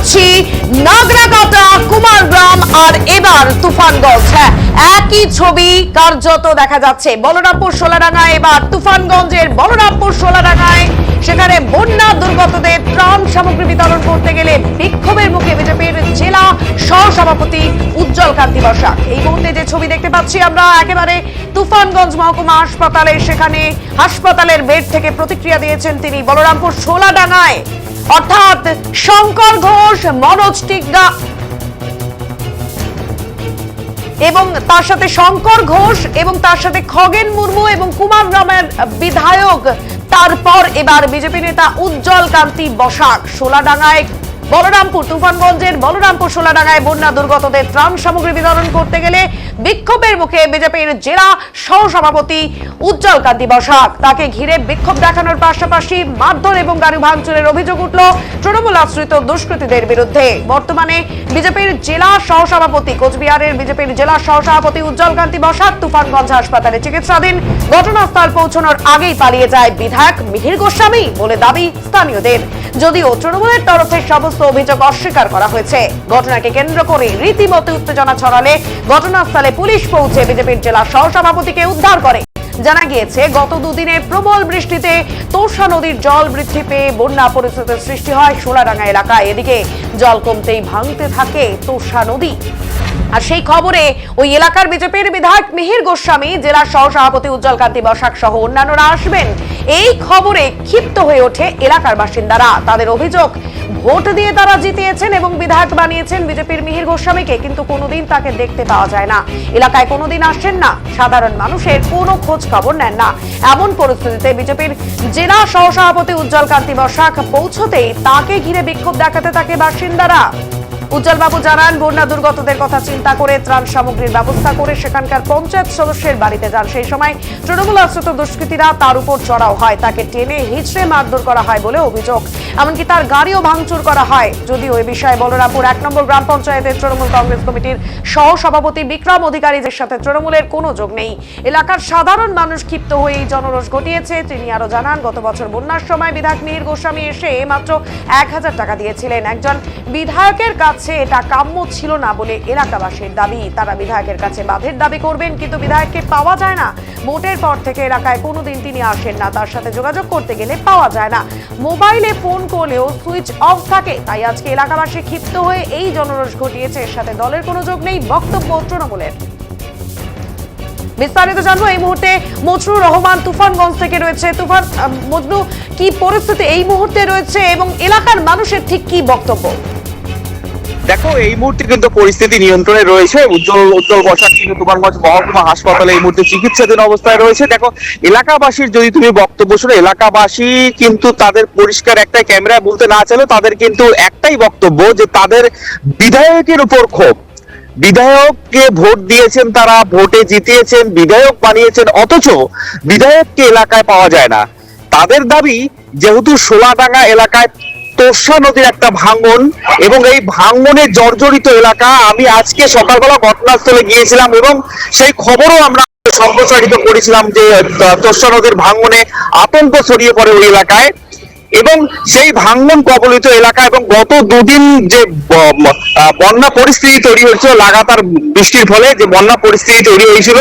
যাচ্ছি নাগরাকাটা কুমারগ্রাম আর এবার তুফানগঞ্জ হ্যাঁ একই ছবি কার্যত দেখা যাচ্ছে। বলরামপুর সোলাডাঙ্গায় এবার তুফানগঞ্জের বলরামপুর সোলাডাঙ্গায় সেখানে বন্যা দুর্গতদের ত্রাণ সামগ্রী বিতরণ করতে গেলে বিক্ষোভের মুখে বিজেপির জেলা সহসভাপতি উজ্জ্বল কান্তি বসাক। এই মুহূর্তে যে ছবি দেখতে পাচ্ছি আমরা, একেবারে তুফানগঞ্জ মহকুমা হাসপাতালে। সেখানে হাসপাতালের বেড থেকে প্রতিক্রিয়া দিয়েছেন তিনি। বলরামপুর সোলাডাঙ্গায় অর্থাৎ শঙ্কর ঘোষ, মনোজ টিকা এবং তার সাথে শঙ্কর ঘোষ এবং তার সাথে খগেন মুর্মু এবং কুমার গ্রামের বিধায়ক। তারপর এবার বিজেপি নেতা উজ্জ্বল কান্তি বসাক সোলাডাঙ্গায় বলরামপুর, তুফানগঞ্জের বলরামপুর সোলাডাঙ্গায় বন্যা দুর্গতদের ত্রাণ সামগ্রী বিতরণ করতে গেলে বিক্ষোভের মুখে বিজেপির জেলা সহসভাপতি উজ্জ্বল কান্তি বসাক। তাকে ঘিরে বিক্ষোভ দেখানোর পাশাপাশি মারধর এবং গাড়ি ভাঙচুরের অভিযোগ উঠল। তৃণমূল আশ্রিত দুষ্কৃতীদের বিরুদ্ধে। বর্তমানে বিজেপির জেলা সহসভাপতি, কোচবিহারের বিজেপির জেলা সহসভাপতি উজ্জ্বল কান্তি বসাক তুফানগঞ্জ হাসপাতালে চিকিৎসাধীন। ঘটনাস্থল পৌঁছানোর আগেই পালিয়ে যায় বিধায়ক মিহির গোস্বামী বলে দাবি স্থানীয়দের। যদিও তৃণমূলের তরফে সমস্ত অভিযোগ অস্বীকার করা হয়েছে। ঘটনাকে কেন্দ্র করে রীতিমতো উত্তেজনা ছড়ালে ঘটনাস্থলে পুলিশ পৌঁছে বিজেপির জেলা সহসভাপতিকে উদ্ধার করে। জানা গিয়েছে, গত দুদিনে প্রবল বৃষ্টিতে তোষা নদীর জল বৃদ্ধি পেয়ে বন্যা পরিস্থিতির সৃষ্টি হয় সোলাডাঙ্গা এলাকায়। এদিকে জল কমতেই ভাঙতে থাকে তোষা নদী। আর সেই খবরে ওই এলাকার বিজেপির বিধায়ক মিহির গোস্বামী, জেলার সহসভাপতি উজ্জ্বল কান্তি বসাক সহ অন্যান্যরা আসবেন। এই খবরে ক্ষিপ্ত হয়ে ওঠে এলাকার বাসিন্দারা। তাদের অভিযোগ, ভোট দিয়ে তারা জিতিয়েছেন এবং বিধায়ক বানিয়েছেন বিজেপির মিহির গোস্বামীকে, কিন্তু কোনোদিন তাকে দেখতে পাওয়া যায় না। এলাকায় কোনোদিন আসেন না। সাধারণ মানুষের কোনো খোঁজ খবর নেন না। এমন পরিস্থিতিতে বিজেপির জেলা সহসভাপতি উজ্জ্বল কান্তি বসাক পৌঁছতেই তাকে ঘিরে বিক্ষোভ দেখাতে থাকে বাসিন্দারা। উজ্জ্বলবাবু জানান, বন্যা দুর্গতদের কথা চিন্তা করে ত্রাণ সামগ্রীর ব্যবস্থা করে সেখানকার পঞ্চায়েত সদস্যের বাড়িতে যান। সেই সময় তৃণমূল আশ্রিত দুষ্কৃতীরা তার উপর চড়াও হয়, তাকে টেনে হিচড়ে মারধর করা হয় বলে অভিযোগ। এমনকি তার গাড়িও ভাঙচুর করা হয়। যদিও এ বিষয়ে বলরামপুর এক নম্বর গ্রাম পঞ্চায়েতের তৃণমূল কংগ্রেস কমিটির সহ সভাপতি বিক্রম অধিকারীদের সাথে তৃণমূলের কোনো যোগ নেই। এলাকার সাধারণ মানুষ ক্ষিপ্ত হয়ে এই জনরোষ ঘটিয়েছে। তিনি আরও জানান, গত বছর বন্যার সময় বিধায়ক মিহির গোস্বামী এসে মাত্র এক হাজার টাকা দিয়েছিলেন। একজন বিধায়কের কাছে এটা কাম্য ছিল না বলে এলাকাবাসীর দাবি। তারা বিধায়কের কাছে বাঁধের দাবি করবেন, কিন্তু বিধায়ককে পাওয়া যায় না। ভোটের পর থেকে এলাকায় কোনোদিন তিনি আসেন না, তার সাথে যোগাযোগ করতে গেলে পাওয়া যায় না। মোবাইলে ফোন করলেও সুইচ অফ থাকে, তাই আজকে এলাকাবাসী ক্ষিপ্ত হয়ে এই জনরোষ ঘটিয়েছে। এর সাথে দলের কোনো যোগ নেই, বক্তব্য তৃণমূলের। বিস্তারিত জানব এই মুহূর্তে মজনুর রহমান তুফানগঞ্জ থেকে রয়েছে। তুফান মজনু, কি পরিস্থিতি এই মুহূর্তে রয়েছে এবং এলাকার মানুষের ঠিক কি বক্তব্য? দেখো, এই মুহূর্তে কিন্তু পরিস্থিতি নিয়ন্ত্রণে রয়েছে। উজ্জ্বল উজ্জ্বল বসাক কিন্তু তুফানগঞ্জ মহকুমা হাসপাতালে এই মুহূর্তে চিকিৎসাধীন অবস্থায় রয়েছে। দেখো, এলাকাবাসীর যদি তুমি বক্তব্য শোনো, এলাকাবাসী কিন্তু তাদের পরিষ্কার একটা ক্যামেরায় বলতে না চাইলেও তাদের কিন্তু একটাই বক্তব্য যে তাদের বিধায়কের উপর ক্ষোভ। বিধায়ককে ভোট দিয়েছেন তারা, ভোটে জিতিয়েছেন, বিধায়ক বানিয়েছেন, অথচ বিধায়ককে এলাকায় পাওয়া যায় না। তাদের দাবি, যেহেতু সোলাডাঙ্গা এলাকায় তোষা নদীর একটা ভাঙন এবং এই ভাঙনে জর্জরিত এলাকা। আমি আজকে সকালবেলা ঘটনাস্থলে গিয়েছিলাম এবং সেই খবরও আমরা সম্প্রসারিত করেছিলাম যে তোষা নদীর ভাঙনে আতঙ্ক ছড়িয়ে পড়ে ওই এলাকায়। এবং সেই ভাঙ্গন কবলিত এলাকা এবং গত দুদিন যে বন্যা পরিস্থিতি তৈরি হয়েছিল, লাগাতার বৃষ্টির ফলে যে বন্যা পরিস্থিতি তৈরি হয়েছিল,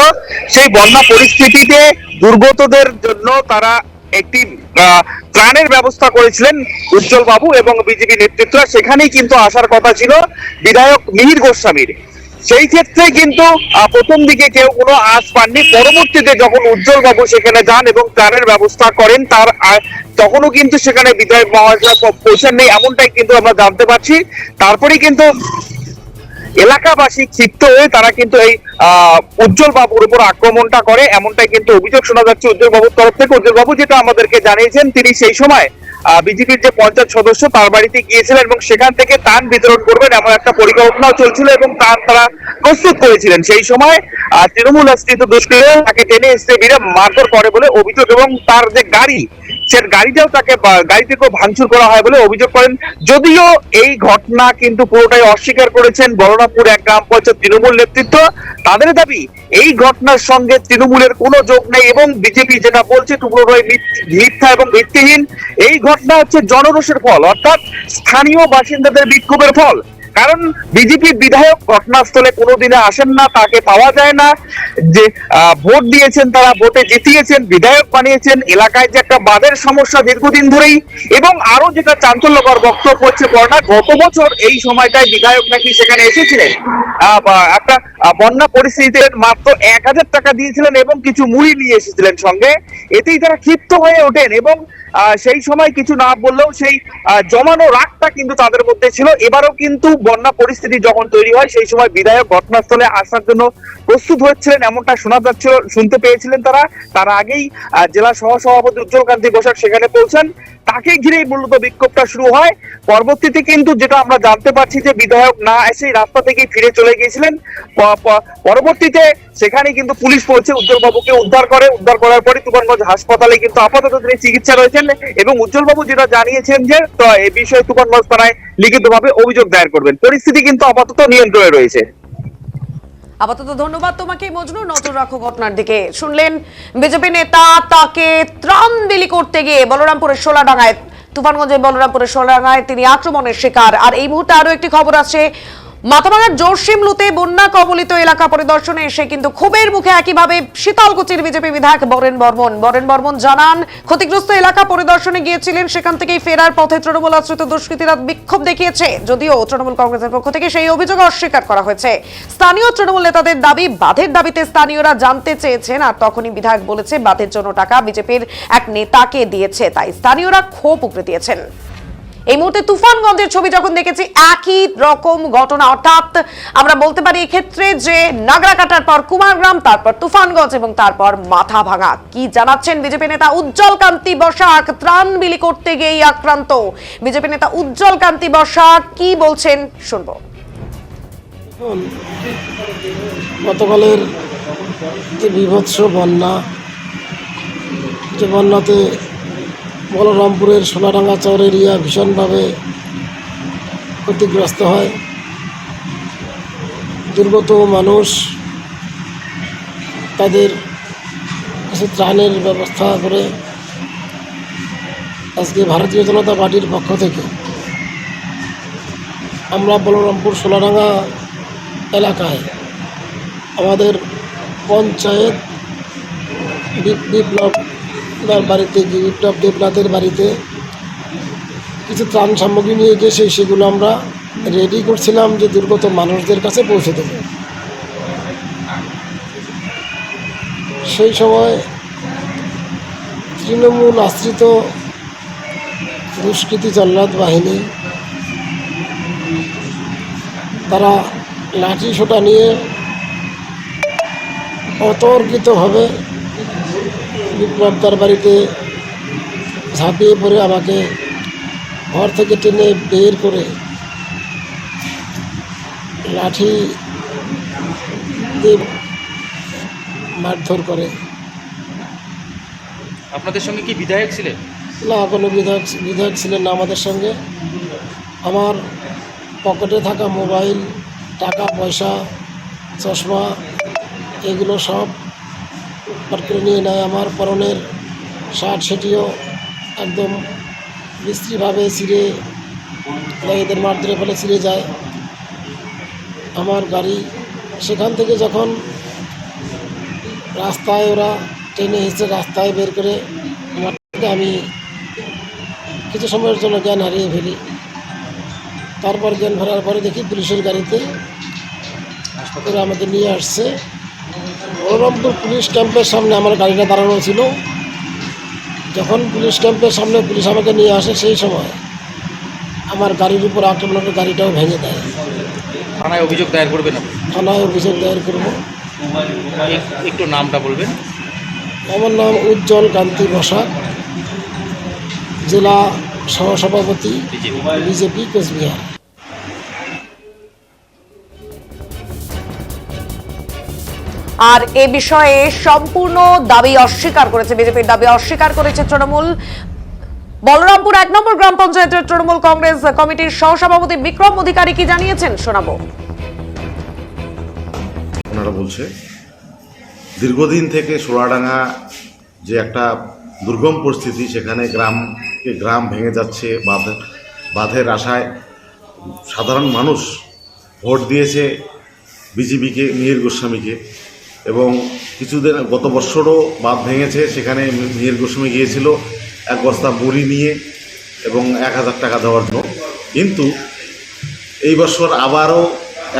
সেই বন্যা পরিস্থিতিতে দুর্গতদের জন্য তারা একটি ত্রাণের ব্যবস্থা করেছিলেন উজ্জ্বল বাবু এবং বিজেপি নেতৃত্ব সেখানেই কিন্তু আসার কথা ছিল বিধায়ক মিহির গোস্বামীর। সেই ক্ষেত্রে কিন্তু প্রথম দিকে কেউ কোনো আশ পাননি। পরবর্তীতে যখন উজ্জ্বল বাবু সেখানে যান এবং ত্রাণের ব্যবস্থা করেন, তার তখনও কিন্তু সেখানে বিধায়ক মহাশয় পৌঁছান নেই এমনটাই কিন্তু আমরা জানতে পারছি। তারপরেই কিন্তু এলাকাবাসী ক্ষিপ্ত হয়ে তারা কিন্তু এই উজ্জ্বল বাবুর উপর আক্রমণটা করে, এমনটাই কিন্তু অভিযোগ শোনা যাচ্ছে উজ্জ্বল বাবুর তরফ থেকে। উজ্জ্বল বাবু যেটা আমাদেরকে জানিয়েছেন, তিনি সেই সময় বিজেপির যে পঞ্চায়েত সদস্য, তার বাড়িতে গিয়েছিলেন এবং সেখান থেকে তান বিতরণ করবেন এমন একটা পরিকল্পনাও চলছিল এবং তার তারা প্রস্তুত করেছিলেন। সেই সময় তৃণমূল আশ্রিত দুষ্কৃতীরা তাকে টেনে এসে বিরে মারধর করে বলে অভিযোগ এবং তার যে গাড়ি সে গাড়িটাও তাকে বা- গাড়ি ভাঙচুর করা হয় বলে অভিযোগ করেন। যদিও এই ঘটনা কিন্তু পুরোটাই অস্বীকার করেছেন বলরামপুর এক গ্রাম পঞ্চায়েত তৃণমূল নেতৃত্ব। তাদের দাবি, এই ঘটনার সঙ্গে তৃণমূলের কোনো যোগ নেই এবং বিজেপি যেটা বলছে মিথ- মিথ্যা এবং ভিত্তিহীন। এই ঘটনা হচ্ছে জনরোষের ফল, অর্থাৎ স্থানীয় বাসিন্দাদের বিক্ষোভের ফল। কারণ বিজেপি বিধায়ক ঘটনাস্থলে কোনোদিনে আসেন না, তাকে পাওয়া যায় না। যে ভোট দিয়েছেন তারা, ভোটে জিতিয়েছেন, বিধায়ক বানিয়েছেন, এলাকায় যে একটা বাঁধের সমস্যা দীর্ঘদিন ধরেই এবং আরও যেটা চাঞ্চল্যকর বক্তব্য হচ্ছে করোনা গত বছর এই সময়টায় বিধায়ক নাকি সেখানে এসেছিলেন। একটা বন্যা পরিস্থিতিতে মাত্র এক হাজার টাকা দিয়েছিলেন এবং কিছু মুড়ি নিয়ে এসেছিলেন সঙ্গে। এতেই তারা ক্ষিপ্ত হয়ে ওঠেন এবং সেই সময় কিছু না বললেও সেই জমানো রাগটা কিন্তু তাদের মধ্যে ছিল। এবারও কিন্তু বন্যা পরিস্থিতি যখন তৈরি হয়, সেই সময় বিধায়ক ঘটনাস্থলে আসার জন্য প্রস্তুত হচ্ছিলেন এমনটা শোনা যাচ্ছিল, শুনতে পেয়েছিলেন তারা। তার আগেই জেলা সহ সভাপতি উজ্জ্বল কান্তি বসাক সেখানে পৌঁছান। তাকে ঘিরেই মূলত বিক্ষোভটা শুরু হয়। পরবর্তীতে কিন্তু যেটা আমরা জানতে পারছি যে বিধায়ক না এসে রাস্তা থেকে ফিরে চলে গিয়েছিলেন। পরবর্তীতে সেখানে কিন্তু পুলিশ পৌঁছে উজ্জ্বল বাবুকে উদ্ধার করে। উদ্ধার করার পরে তুফানগঞ্জ হাসপাতালে কিন্তু আপাতত তিনি চিকিৎসা রয়েছেন এবং উজ্জ্বল বাবু যেটা জানিয়েছেন যে এই বিষয়ে তুফানগঞ্জ থানায় লিখিতভাবে অভিযোগ দায়ের করবেন। পরিস্থিতি কিন্তু আপাতত নিয়ন্ত্রণে রয়েছে। আপাতত ধন্যবাদ তোমাকে, মজনু। নজর রাখো ঘটনার দিকে। শুনলেন বিজেপি নেতা তাকে ত্রাণ দিলি করতে গিয়ে বলরামপুরের সোলাডাঙ্গায় তুফানগঞ্জের বলরামপুরের সোলাডাঙ্গায় তিনি আক্রমণের শিকার। আর এই মুহূর্তে আরও একটি খবর আছে মাথাভাঙার জোরসিমলুতে বন্যা কবলিত এলাকা পরিদর্শনে এসে কিন্তু ক্ষোভের মুখে একইভাবে শীতলকুচির বিজেপি বিধায়ক বরেন বর্মন। বরেন বর্মন জানান, ক্ষতিগ্রস্ত এলাকা পরিদর্শনে গিয়েছিলেন, সেখান থেকেই ফেরার পথে তৃণমূল আশ্রিত দুষ্কৃতীরা বিক্ষোভ দেখিয়েছে। যদিও তৃণমূল কংগ্রেসের পক্ষ থেকে সেই অভিযোগ অস্বীকার করা হয়েছে। স্থানীয় তৃণমূল নেতাদের দাবি, বাঁধের দাবিতে স্থানীয়রা জানতে চেয়েছেন আর তখনই বিধায়ক বলেছে, বাঁধের জন্য টাকা বিজেপির এক নেতাকে দিয়েছে, তাই স্থানীয়রা ক্ষোভ উগড়ে দিয়েছেন। এই মুহূর্তে তুফানগঞ্জের ছবি যখন দেখেছি, একই রকম ঘটনা। অর্থাৎ আমরা বলতে পারি এক্ষেত্রে যে নাগরা কাটার পর কুমারগ্রাম, তারপর তুফানগঞ্জ এবং তারপর মাথা ভাঙা কি জানাচ্ছেন বিজেপি নেতা উজ্জ্বল কান্তি বসাক? ত্রাণ বিলি করতে গিয়েই আক্রান্ত। বিজেপি নেতা উজ্জ্বল কান্তি বসাক কি বলছেন শুনব। গতকালের যে বিভৎস বন্যা, যে বন্যাতে বলরামপুরের সোনাডাঙ্গা চর এরিয়া ভীষণভাবে ক্ষতিগ্রস্ত হয়। দুর্গত মানুষ তাদের কিছু ত্রাণের ব্যবস্থা করে আজকে ভারতীয় জনতা পার্টির পক্ষ থেকে আমরা বলরামপুর সোনাডাঙ্গা এলাকায় আমাদের পঞ্চায়েত বিপ্লব তার বাড়িতে বিপ্লব দেবনাথের বাড়িতে কিছু ত্রাণ সামগ্রী নিয়ে গিয়ে সেই সেগুলো আমরা রেডি করছিলাম যে দুর্গত মানুষদের কাছে পৌঁছে দেব। সেই সময় তৃণমূল আশ্রিত দুষ্কৃতী জল্লাদ বাহিনী তারা লাঠি সোটা নিয়ে অতর্কিতভাবে বিপ্লবদার বাড়িতে ঝাঁপিয়ে পড়ে আমাকে ঘর থেকে টেনে বের করে লাঠি দিয়ে মারধর করে। আপনাদের সঙ্গে কি বিধায়ক ছিলেন? না কোনো বিধায়ক বিধায়ক ছিলেন না আমাদের সঙ্গে। আমার পকেটে থাকা মোবাইল টাকা পয়সা চশমা এগুলো সব পার করে নিয়ে নেয় আমার পরনের শার্ট, সেটিও একদম বিশ্রীভাবে ছিঁড়ে এদের মারধরে ফেলে ছিঁড়ে যায়। আমার গাড়ি সেখান থেকে যখন রাস্তায় ওরা ট্রেনে এসে রাস্তায় বের করে আমার আমি কিছু সময়ের জন্য জ্ঞান হারিয়ে ফেলি। তারপর জ্ঞান হারার পরে দেখি পুলিশের গাড়িতে আমাকে নিয়ে আসছে। বলরামপুর পুলিশ ক্যাম্পের সামনে আমার গাড়িটা দাঁড়ানো ছিল। যখন পুলিশ ক্যাম্পের সামনে পুলিশ আমাকে নিয়ে আসে সেই সময় আমার গাড়ির উপর আক্রমণ করে গাড়িটাও ভেঙে দেয়। থানায় অভিযোগ দায়ের করবেন থানায় অভিযোগ দায়ের করব। এক- একটু নামটা বলবেন। আমার নাম উজ্জ্বল কান্তি বসাক জেলা সহসভাপতি বিজেপি কোচবিহার। আর এ বিষয়ে সম্পূর্ণ দাবি অস্বীকার করেছে বিজেপির দাবি অস্বীকার করেছে তৃণমূল বলরামপুর এক নম্বর গ্রাম পঞ্চায়েতের তৃণমূল কংগ্রেস কমিটির সহসভাপতি বিক্রম অধিকারী কি জানিয়েছেন? শোনাবো। ওনারা বলছে, দীর্ঘদিন থেকে সোলাডাঙ্গা যে একটা দুর্গম পরিস্থিতি, সেখানে গ্রাম গ্রাম ভেঙে যাচ্ছে, বাঁধ, বাঁধের আশায় সাধারণ মানুষ ভোট দিয়েছে বিজেপিকে মিহির গোস্বামীকে। এবং কিছুদিন গত বছরও বাঁধ ভেঙেছে সেখানে মিহির গোস্বামী গিয়েছিল। এক বস্তা মুড়ি নিয়ে এবং এক হাজার টাকা দেওয়ার জন্য। কিন্তু এই বছর আবারও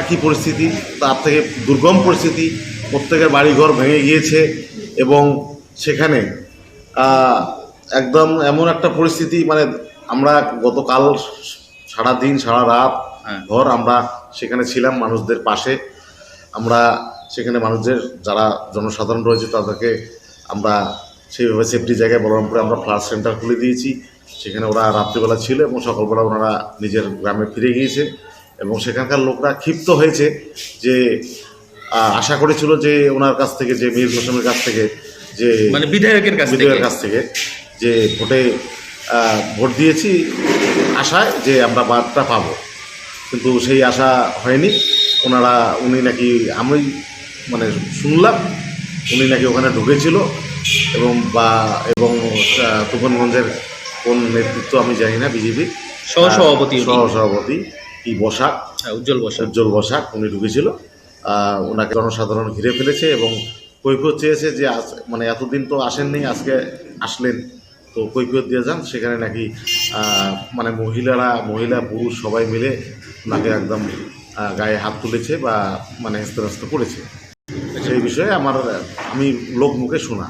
একই পরিস্থিতি তার থেকে দুর্গম পরিস্থিতি। প্রত্যেকের বাড়িঘর ভেঙে গিয়েছে এবং সেখানে একদম এমন একটা পরিস্থিতি মানে আমরা গতকাল সারা দিন সারা রাত হ্যাঁ। ভর আমরা সেখানে ছিলাম মানুষদের পাশে। আমরা সেখানে মানুষদের যারা জনসাধারণ রয়েছে তাদেরকে আমরা সেইভাবে সেফটি জায়গায় বলরামপুরে আমরা ফ্লাশ সেন্টার খুলে দিয়েছি। সেখানে ওরা রাত্রিবেলা ছিল এবং সকালবেলা ওনারা নিজের গ্রামে ফিরে গিয়েছে এবং সেখানকার লোকরা ক্ষিপ্ত হয়েছে যে আশা করেছিল যে ওনার কাছ থেকে যে মীর গোস্বামীর কাছ থেকে যে মানে বিধায়কের কাছ বিধায়কের কাছ থেকে যে ভোটে ভোট দিয়েছি আশায় যে আমরা বাদটা পাবো। কিন্তু সেই আশা হয়নি। ওনারা উনি নাকি আমি মানে শুনলাম উনি নাকি ওখানে ঢুকেছিল এবং বা এবং তুফানগঞ্জের কোন নেতৃত্ব আমি জানি না বিজেপি। সহসভাপতি। সহসভাপতি কি বসাক হ্যাঁ, উজ্জ্বল বসা। উজ্জ্বল বসাক উনি ঢুকেছিল। ওনাকে জনসাধারণ ঘিরে ফেলেছে এবং কৈফিয়ত চেয়েছে যে আজ- মানে এতদিন তো আসেননি আজকে আসলেন। তো কৈফিয়ত দিয়ে যান সেখানে নাকি মানে মহিলারা মহিলা পুরুষ সবাই মিলে ওনাকে একদম গায়ে হাত তুলেছে বা মানে হেস্ত করেছে। সেই বিষয়ে আমার আমি লোক মুখে শোনা।